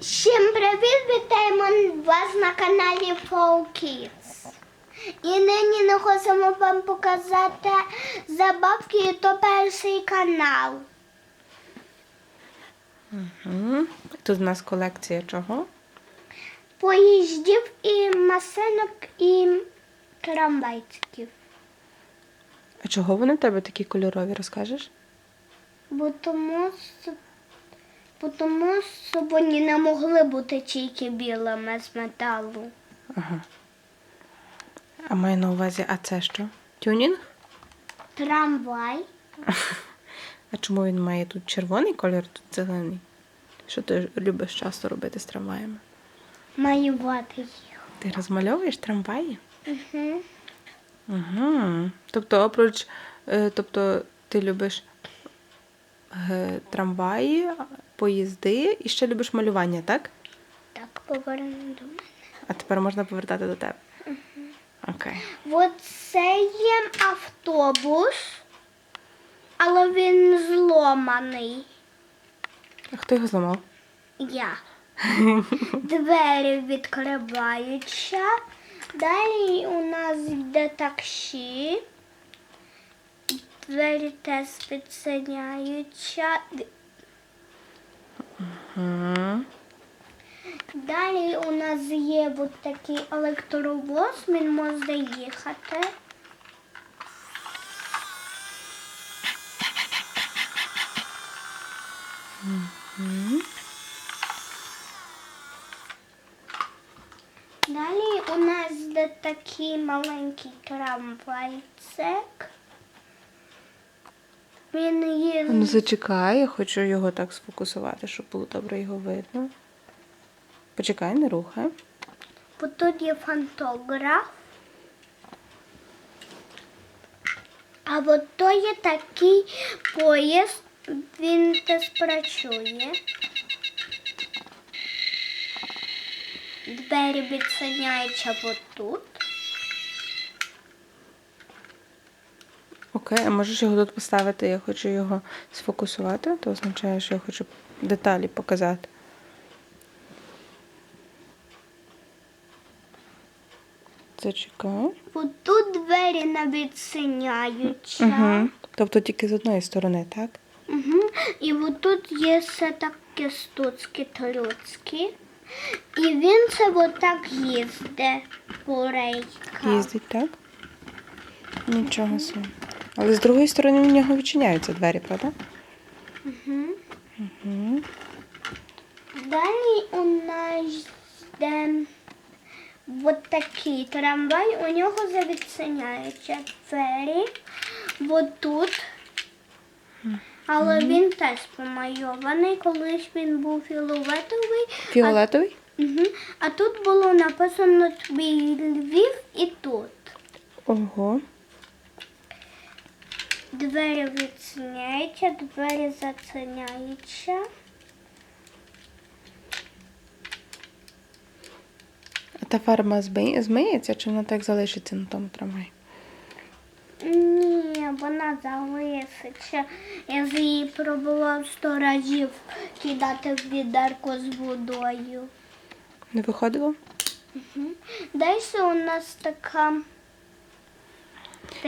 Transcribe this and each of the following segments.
Всім привіт! Вітаємо вас на каналі Flow Kids. І нині ми хочемо вам показати забавки, і то перший канал. Угу. Тут у нас колекція чого? Поїздів і машинок і трамвайчиків. А чого вони в тебе такі кольорові, розкажеш? Бо тому, що- тому, що вони не могли бути тільки білими з металу. Ага. А маю на увазі, а це що? Тюнінг? Трамвай. А чому він має тут червоний колір, тут зелений? Що ти любиш часто робити з трамваями? Малювати їх. Ти розмальовуєш трамваї? Угу. Угу. Тобто, опроч, е, тобто ти любиш трамваї, поїзди і ще любиш малювання, так? Так, повернемо до мене. А тепер можна повертати до тебе. Окей. От це є автобус, але він зломаний. А хто його зламав? Я. Двері відкриваються. Далі у нас йде таксі. Двері теж відчиняються. Угу. Далі у нас є от такий електровоз, він може їхати. Далі у нас є такий маленький трамвайчик. Він є Ну зачекай, я хочу його так сфокусувати, щоб було добре його видно. Почекай, не рухай. Бо тут є фантограф. А от то є такий поїзд, він теж працює. Двері відчиняються отут. Окей, а можеш його тут поставити, я хочу його сфокусувати, то означає, що я хочу деталі показати. Зачекай. От тут двері не відчиняються. Угу. Тобто тільки з одної сторони, так? Угу. І от тут є все таке стуцькі трюцькі. І він це отак їздить по рейках. Їздить, так? Нічого собі. Але з другої сторони в нього відчиняються двері, правда? Угу. Угу. Далі у нас йде от такий трамвай, у нього завідчиняються двері. От тут. Але він теж помайований, колись він був філоветовий. Фіолетовий? Угу. А тут було написано твій Львів і тут. Ого. Двері відчиняються, двері зачиняються. А та фарма змиється, чи вона так залишиться на тому трамваї? Ні, вона залишиться. Я з її пробував сто разів кидати в відерко з водою. Не виходило? Далі у нас така.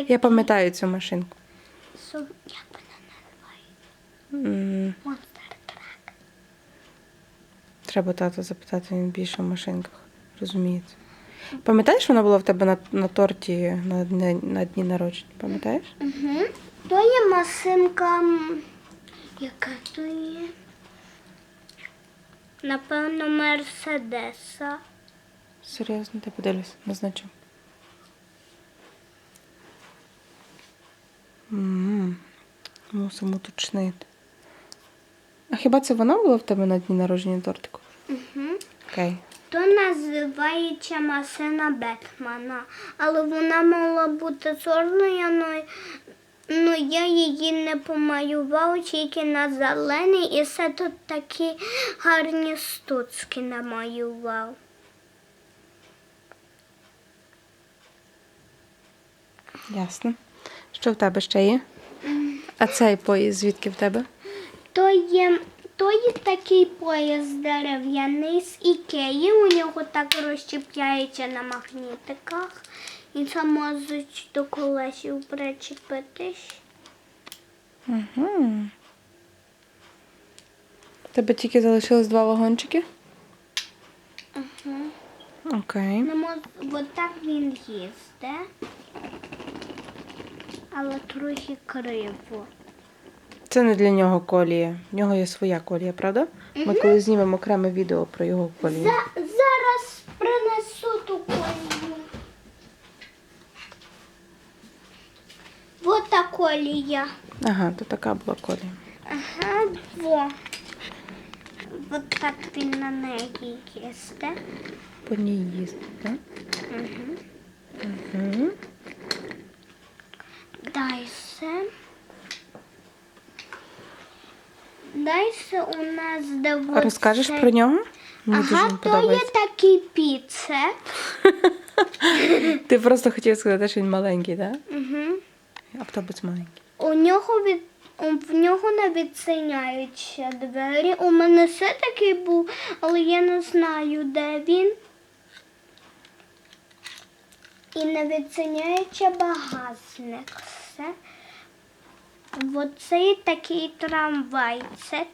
Я пам'ятаю цю машинку. Су- Як вона називається? М, Монстр трак. Треба тата запитати, він більше в машинках розуміється. Пам'ятаєш, вона була в тебе на, на торті на, дні- на дні народження? Пам'ятаєш? Угу. То є машинка. Яка то є? Напевно, Мерседеса. Серйозно, ти подивись, назначу. М, Мусимо уточнити. А хіба це вона була в тебе на дні народження тортику? Угу. Окей. То називається машина Бетмана, але вона мала бути чорною, ну, ну я її не помалював тільки на зелений, і все тут такі гарні штучки намалював. Ясно. Що в тебе ще є? А цей поїзд звідки в тебе? То є то є такий пояс дерев'яний з ікеї. У нього так розчіпляється на магнітиках. І це можуть до колесів причепитись. Угу. Тебе тільки залишилось два вагончики? Угу. Окей. Мож... Так він їздить. Але трохи криво. Це не для нього колія. В нього є своя колія, правда? Ми коли знімемо окреме відео про його колію. За... Зараз принесу ту колію. Вот та колія. Ага, то така була колія. Ага, во. Вот так він на неї їсти. По ній їздить, так? Угу. Угу. Дальше. Дальше у нас вот Розкажеш про нього? Мені Ага, він то є такий піцет. Ти просто хотів сказати, що він маленький, так? Угу. Автобус маленький. У нього від в нього не відчиняються двері. У мене все такий був, але я не знаю, де він. І не відчиняється багажник. Все. Оцей такий трамвайчик.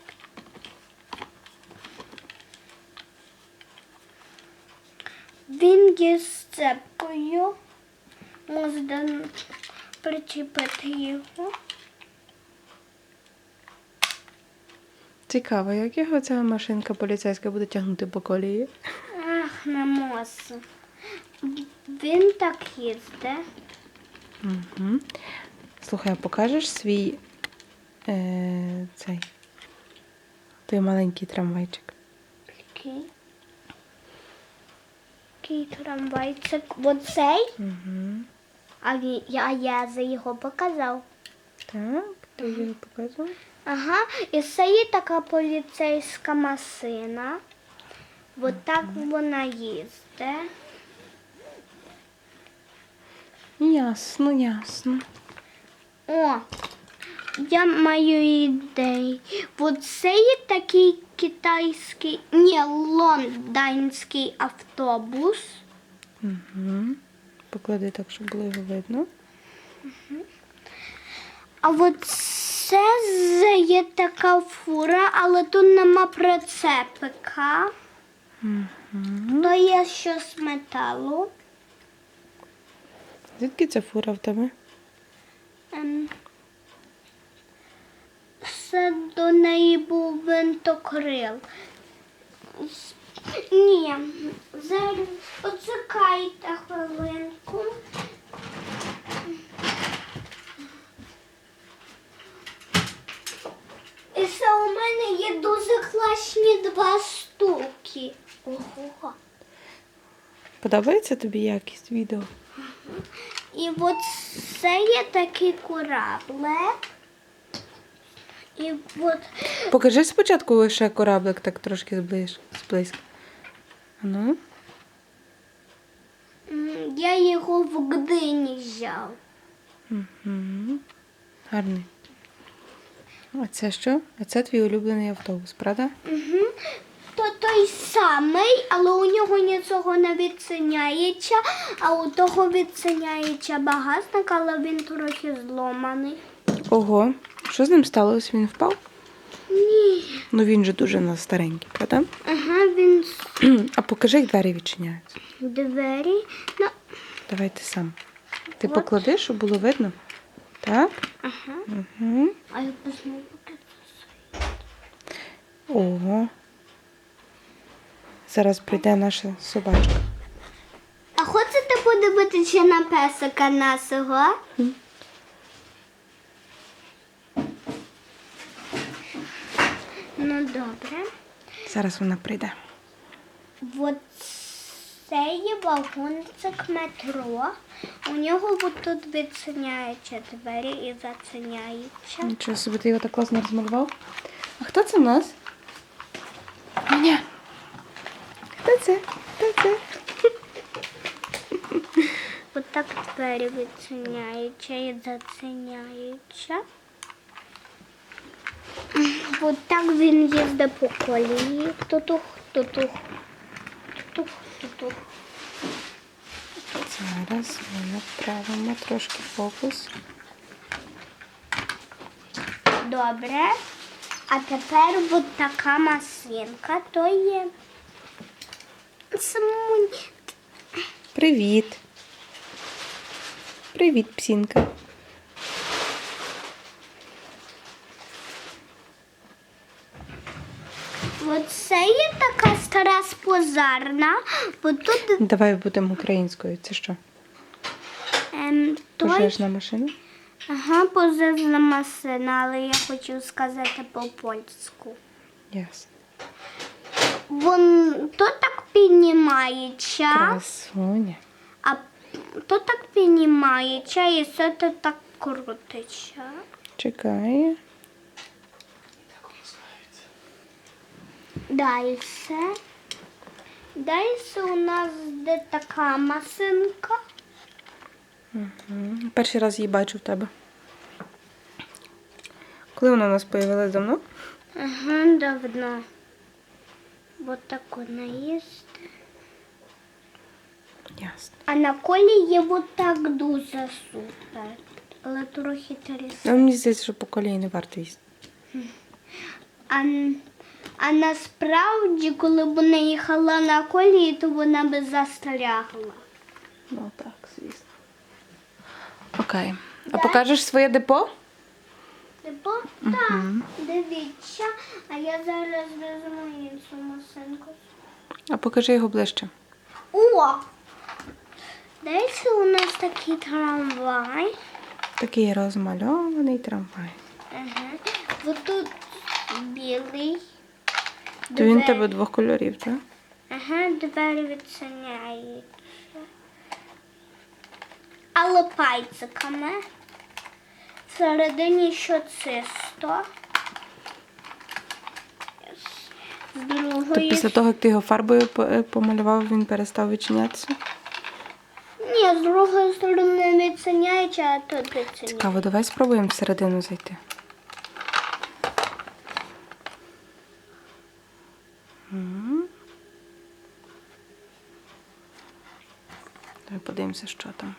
Він є з цепкою. Можна причепити його. Цікаво, як його ця машинка поліцейська буде тягнути по колії? Ах, не можу. Він так їздить. Угу. Слухай, а покажеш свій е, цей той маленький трамвайчик? Такий. Такий трамвайчик. Оцей. Угу. А він, я, я за його показав. Так, ти його показував? Ага, і це є така поліцейська машина. От так вона їздить. Ясно, ясно. О, я маю ідею. Оце є такий китайський, ні, лондонський автобус. Угу. Поклади так, щоб було його видно. А от це є така фура, але тут нема прицепика. Угу. То є щось металу. Звідки ця фура в тебе? Це до неї був винтокрил. Ні, зараз почекайте хвилинку. І це у мене є дуже класні два штуки. Ого. Подобається тобі якість відео? І от це є такий кораблик. І от Покажи спочатку лише кораблик так трошки зближ, зблизька. Ну, я його в Гдині взяв. угу. гарний. А це що? А це твій улюблений автобус, правда? Угу. То той самий, але у нього нічого не відсиняється, а у того відсиняється багажник, але він трохи зломаний. Ого, що з ним сталося? Він впав? Ні. Ну він же дуже на старенький, правда? Ага, він А покажи, як двері відчиняються. двері. Ну, Давай ти сам. Ти От. поклади, щоб було видно. Так? ага. Угу. А я посмотрю. Ого. Зараз прийде наша собачка. А хочете подивитися на песика нашого? Ну добре. Зараз вона прийде. Вот це є вагончик метро. У нього тут відчиняються двері і зачиняються. Нічого собі, ти його так класно розмалював. А хто це в нас? Маня. Це? Хто це? От так двері відчиняються і зачиняються. От так він їздить по колії. Тутух, тутух, тутух, тутух. Зараз ми направимо трошки фокус. Добре. А тепер от така масинка, то є. Привіт. Привіт, псінка. Оце є така стара спозарна, бо тут Давай будемо українською. Це що? ем, той, Пожежна машина? ага, пожежна масина, але я хочу сказати по-польську. Ясно. Вон то так піднімається, Красуня. а то так піднімається, і все то так крутиться. Чекає. Далі. Далі у нас де така масинка. М, Перший раз її бачу в тебе. Коли вона у нас появилась давно? Ага, давно. Вот так вона є. Ясно. А на колі є вот так дуже супер. Але трохи трясе. Ну, мені здається, що по колії не варто їсти. А, а насправді, коли б вона їхала на колії, то вона би застрягла. Ну так, звісно. Окей. А покажеш своє депо? Типу, так, дивіться, а я зараз візьму іншу масинку. А покажи його ближче. О! Дивіться, у нас такий трамвай. Такий розмальований трамвай. Ага. Вот тут білий. То він Двері. тебе двох кольорів, так? Ага, двері відчиняються. Але пальциками. Всередині що чисто. З другої. То після того, як ти його фарбою е, помалював, він перестав відчинятися. Ні, з другої сторони відчиняється, а тут відчиняється. Цікаво, давай спробуємо всередину зайти. Давай подивимося, що там.